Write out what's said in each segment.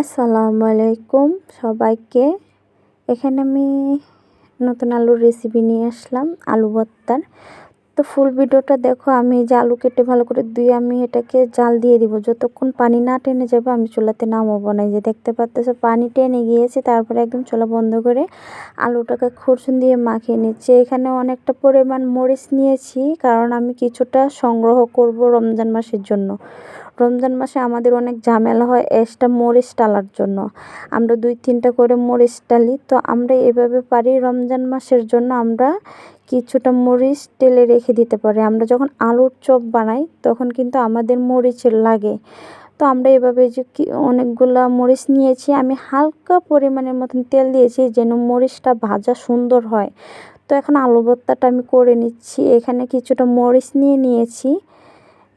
আসসালামু আলাইকুম সবাইকে। এখানে আমি নতুন আলুর রেসিপি নিয়ে আসলাম, আলু ভর্তার। তো ফুল ভিডিওটা দেখো, আমি যে আলু কেটে ভালো করে ধুয়ে আমি এটাকে জাল দিয়ে দিব। যতক্ষণ পানি না টেনে যাবে, আমি চুলাতে নামাবো না। যে দেখতে পাচ্তেছো, পানি টেনে গিয়েছে, তারপরে একদম চুলা বন্ধ করে আলুটাকে খুরসুন দিয়ে মাখিয়ে নিচ্ছি। এখানে অনেকটা পরিমাণ মরিচ নিয়েছি, কারণ আমি কিছুটা সংগ্রহ করব রমজান মাসের জন্য। রমজান মাসে আমাদের অনেক ঝামেলা হয় এক্সট্রা মরিচ টালার জন্য। আমরা দুই তিনটা করে মরিচ টালি, তো আমরা এভাবে পারি রমজান মাসের জন্য আমরা কিছুটা মরিচ টেলে রেখে দিতে পারি। আমরা যখন আলুর চপ বানাই, তখন কিন্তু আমাদের মরিচ লাগে। তো আমরা এভাবে যে কি অনেকগুলা মরিচ নিয়েছি, আমি হালকা পরিমাণের মতন তেল দিয়েছি যেন মরিচটা ভাজা সুন্দর হয়। তো এখন আলু ভর্তাটা আমি করে নিচ্ছি। এখানে কিছুটা মরিচ নিয়ে নিয়েছি।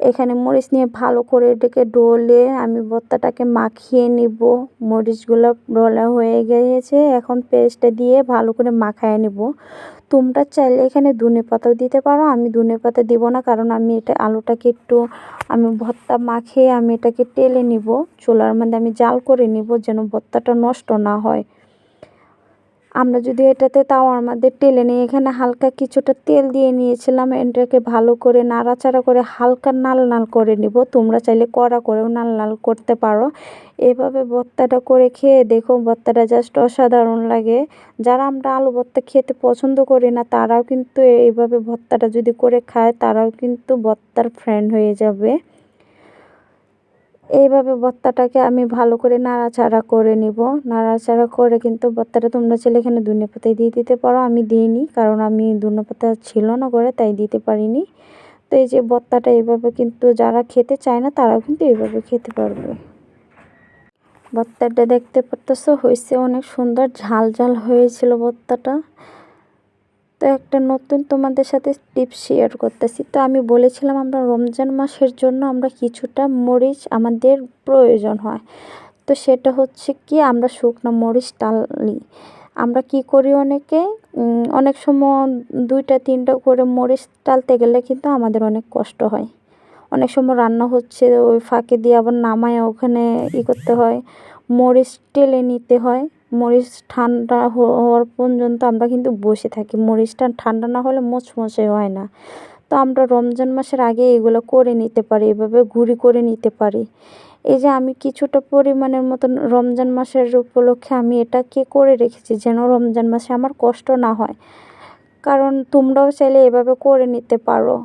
এখানে মরিচ নিয়ে ভালো করে এটাকে ডলে আমি ভর্তাটাকে মাখিয়ে নিব। মরিচগুলো ডলা হয়ে গিয়েছে, এখন পেস্টটা দিয়ে ভালো করে মাখায় নিব। তোমরা চাইলে এখানে ধনে পাতাও দিতে পারো, আমি ধনে পাতা দিব না কারণ আমি এটা আলুটাকে একটু, আমি ভর্তা মাখিয়ে আমি এটাকে টেলে নিব। চুলার মধ্যে আমি জাল করে নিব যেন ভর্তাটা নষ্ট না হয়। আমরা যদি এটাতে তাওয়ার মধ্যে টেলে নিই, এখানে হালকা কিছুটা তেল দিয়ে নিয়েছিলাম, এটাকে ভালো করে নাড়াচাড়া করে হালকা নাল নাল করে নিব। তোমরা চাইলে কড়া করেও নাল নাল করতে পারো। এভাবে ভর্তাটা করে খেয়ে দেখো, ভর্তাটা জাস্ট অসাধারণ লাগে। যারা আমরা আলু ভর্তা খেতে পছন্দ করি না, তারাও কিন্তু এইভাবে ভর্তাটা যদি করে খায়, তারাও কিন্তু ভর্তার ফ্রেন্ড হয়ে যাবে। এইভাবে ভর্তাটাকে আমি ভালো করে নাড়াচাড়া করে নিব। নাড়াচাড়া করে কিন্তু ভর্তাটা তোমরা চাইলে এখানে ধনে পাতায় দিয়ে দিতে পারো। আমি দিইনি, কারণ আমি ধনে পাতা ছিল না করে তাই দিতে পারিনি। তো এই যে ভর্তাটা এইভাবে কিন্তু যারা খেতে চায় না, তারাও কিন্তু এইভাবে খেতে পারবে। ভর্তাটা দেখতে পারতেছো, হয়েছে অনেক সুন্দর, ঝাল ঝাল হয়েছিল ভর্তাটা তো একটা নতুন তোমাদের সাথে টিপস শেয়ার করতেছি। তো আমি বলেছিলাম আমরা রমজান মাসের জন্য আমরা কিছুটা মরিচ আমাদের প্রয়োজন হয়। তো সেটা হচ্ছে কি আমরা শুকনো মরিচ টালি। আমরা কি করি অনেকে? অনেক সময় দুইটা, তিনটা করে মরিচ টালতে গেলে কিন্তু আমাদের অনেক কষ্ট হয়। অনেক সময় রান্না হচ্ছে, ওই ফাঁকে দিয়ে আবার নামায় ওখানে ই করতে হয়, মরিচ টেলে নিতে হয়। মরিচ ঠান্ডা হওয়ার পর্যন্ত আমরা কিন্তু বসে থাকি। মরিচটা ঠান্ডা না হলে মোচমোচে হয় না। তো আমরা রমজান মাসের আগে এগুলো করে নিতে পারি, এভাবে ঘুরি করে নিতে পারি। এই যে আমি কিছুটা পরিমাণের মতন রমজান মাসের উপলক্ষে আমি এটাকে করে রেখেছি যেন রমজান মাসে আমার কষ্ট না হয়। কারণ তোমরাও চাইলে এভাবে করে নিতে পারো।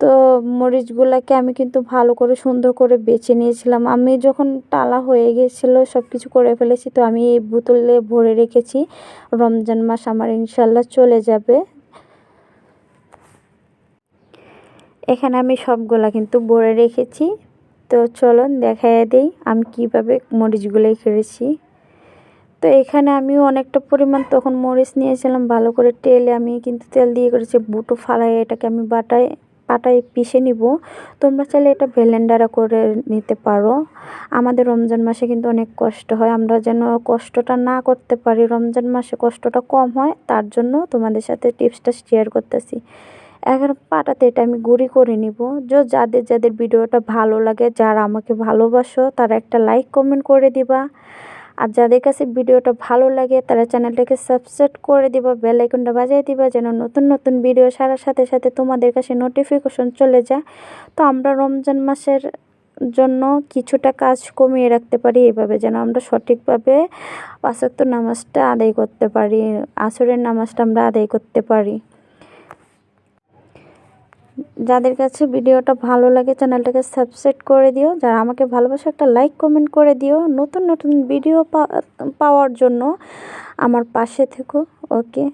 তো মরিচগুলোকে আমি কিন্তু ভালো করে সুন্দর করে বেছে নিয়েছিলাম। আমি যখন টালা হয়ে গিয়েছিল সব কিছু করে ফেলেছি, তো আমি এই বোতলে ভরে রেখেছি। রমজান মাস আমার ইনশাল্লাহ চলে যাবে। এখানে আমি সবগুলা কিন্তু ভরে রেখেছি। তো চলো দেখাই দিই আমি কীভাবে মরিচগুলো খেয়েছি তো এখানে আমি অনেকটা পরিমাণ তখন মরিচ নিয়েছিলাম, ভালো করে তেলে আমি কিন্তু তেল দিয়ে করেছি, বুটো ফালাই এটাকে আমি বাটায় পাটায় পিষে নিব। তোমরা চাইলে এটা ব্লেন্ডারে করে নিতে পারো। আমাদের রমজান মাসে কিন্তু অনেক কষ্ট হয়। আমরা যেন কষ্টটা না করতে পারি, রমজান মাসে কষ্টটা কম হয়, তার জন্য তোমাদের সাথে টিপসটা শেয়ার করতেছি। এখন পাটাতে এটা আমি গুঁড়ি করে নিব। যে, যাদের যাদের ভিডিওটা ভালো লাগে, যারা আমাকে ভালোবাসো, তারা একটা লাইক কমেন্ট করে দিবা। আর যাদের কাছে ভিডিওটা ভালো লাগে, তারা চ্যানেলটাকে সাবস্ক্রাইব করে দিবা, বেল আইকনটা বাজিয়ে দিবা যেন নতুন নতুন ভিডিও সারার সাথে সাথে তোমাদের কাছে নোটিফিকেশন চলে যায়। তো আমরা রমজান মাসের জন্য কিছুটা কাজ কমিয়ে রাখতে পারি, এভাবে যেন আমরা সঠিকভাবে পাঁচাত্ত নামাজটা আদায় করতে পারি, আসরের নামাজটা আমরা আদায় করতে পারি। যাদের কাছে ভিডিওটা ভালো লাগে চ্যানেলটাকে সাবস্ক্রাইব করে দিও। যারা আমাকে ভালোবাসে একটা লাইক কমেন্ট করে দিও। নতুন নতুন ভিডিও পাওয়ার জন্য আমার পাশে থেকো। ওকে